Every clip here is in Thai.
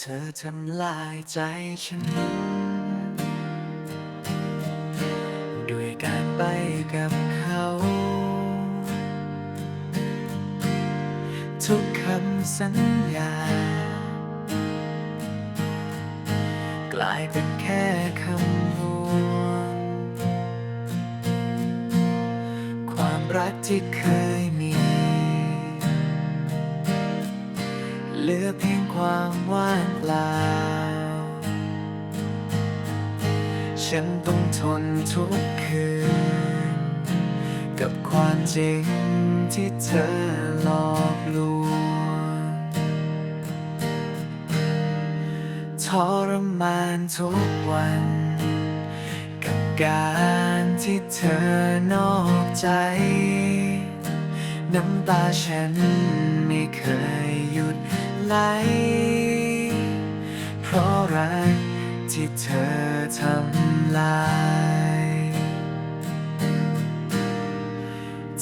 เธอทำลายใจฉัน ด้วยการไปกับเขา ทุกคำสัญญา กลายเป็นแค่คำลวงความรักที่เคย เพียงความว่างเปล่า ฉันต้องทนทุกคืน กับความจริงที่เธอหลอกลวงทรมานทุกวัน กับการที่เธอนอกใจน้ำตาฉันไม่เคยหยุด ไหลเพราะรักที่เธอทำลาย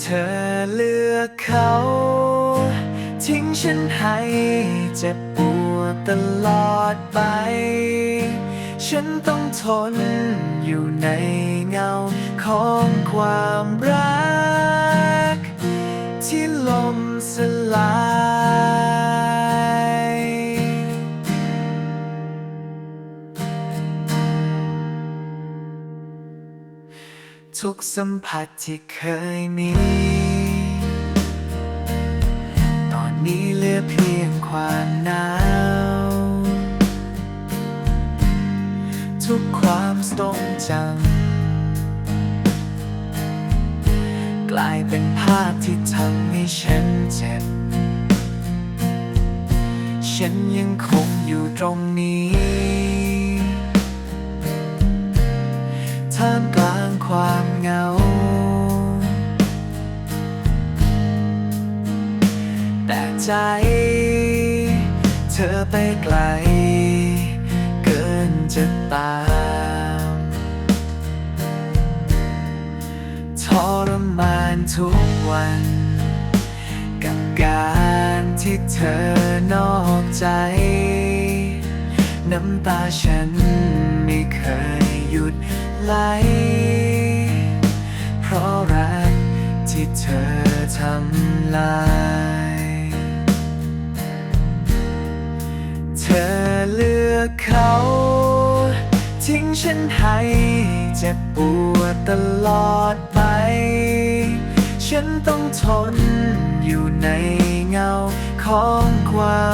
เธอเลือกเขา ทิ้งฉันให้เจ็บปวดตลอดไป ฉันต้องทนอยู่ในเงาของความรัก ทุกสัมผัสที่เคยมี ตอนนี้เหลือเพียงความหนาว ทุกความทรงจำกลายเป็นภาพที่ทำให้ฉันเจ็บ ฉันยังคงอยู่ตรงนี้ท่ามกลาง ความเหงา แต่ใจ เธอไปไกล เกินจะตามทรมานทุกวัน กับการที่เธอนอกใจ น้ำตาฉันไม่เคยหยุดไหล เธอทำลาย เธอเลือกเขา ทิ้งฉันให้เจ็บปวดตลอดไป ฉันต้องทนอยู่ในเงาของความ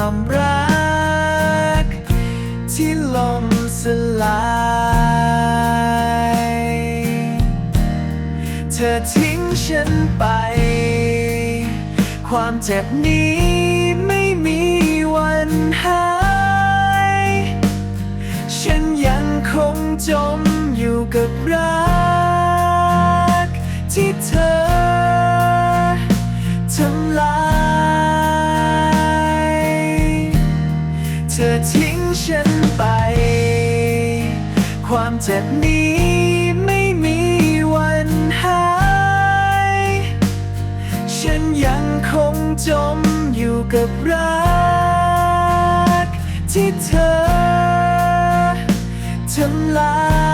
ความเจ็บนี้ไม่มีวันหาย ฉันยังคงจมอยู่กับรัก ที่เธอทำลาย เธอทิ้งฉันไป ความเจ็บนี้ ฉันยังคงจมอยู่กับรัก ที่เธอทำลาย